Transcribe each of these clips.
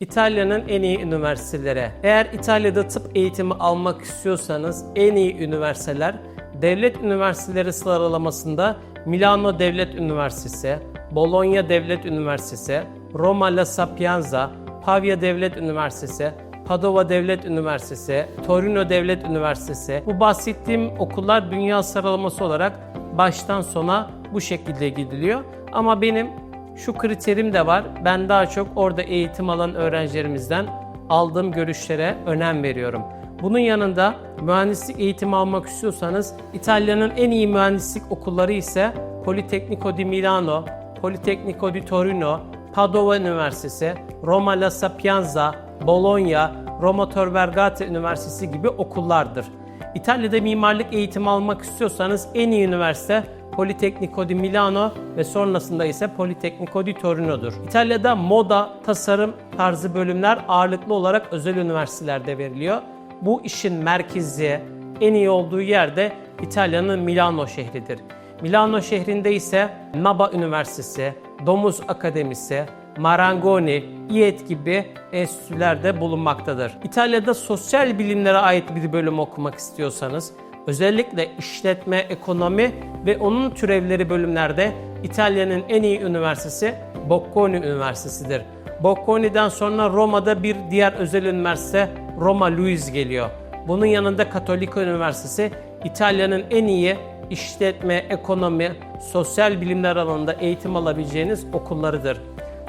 İtalya'nın en iyi üniversiteleri. Eğer İtalya'da tıp eğitimi almak istiyorsanız en iyi üniversiteler devlet üniversiteleri sıralamasında Milano Devlet Üniversitesi, Bologna Devlet Üniversitesi, Roma La Sapienza, Pavia Devlet Üniversitesi, Padova Devlet Üniversitesi, Torino Devlet Üniversitesi. Bu bahsettiğim okullar dünya sıralaması olarak baştan sona bu şekilde gidiliyor. Ama benim şu kriterim de var. Ben daha çok orada eğitim alan öğrencilerimizden aldığım görüşlere önem veriyorum. Bunun yanında mühendislik eğitimi almak istiyorsanız İtalya'nın en iyi mühendislik okulları ise Politecnico di Milano, Politecnico di Torino, Padova Üniversitesi, Roma La Sapienza, Bologna, Roma Tor Vergata Üniversitesi gibi okullardır. İtalya'da mimarlık eğitimi almak istiyorsanız en iyi üniversite Politecnico di Milano ve sonrasında ise Politecnico di Torino'dur. İtalya'da moda, tasarım tarzı bölümler ağırlıklı olarak özel üniversitelerde veriliyor. Bu işin merkezi, en iyi olduğu yerde İtalya'nın Milano şehridir. Milano şehrinde ise Naba Üniversitesi, Domus Akademisi, Marangoni, İET gibi enstitülerde bulunmaktadır. İtalya'da sosyal bilimlere ait bir bölüm okumak istiyorsanız, özellikle işletme, ekonomi ve onun türevleri bölümlerde İtalya'nın en iyi üniversitesi Bocconi Üniversitesi'dir. Bocconi'den sonra Roma'da bir diğer özel üniversite Roma Luiz geliyor. Bunun yanında Katoliko Üniversitesi İtalya'nın en iyi işletme, ekonomi, sosyal bilimler alanında eğitim alabileceğiniz okullarıdır.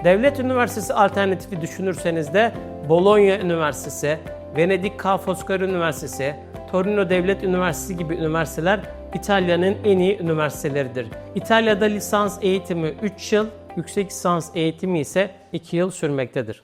Devlet üniversitesi alternatifi düşünürseniz de Bologna Üniversitesi, Venedik Ca' Foscari Üniversitesi, Torino Devlet Üniversitesi gibi üniversiteler İtalya'nın en iyi üniversiteleridir. İtalya'da lisans eğitimi 3 yıl, yüksek lisans eğitimi ise 2 yıl sürmektedir.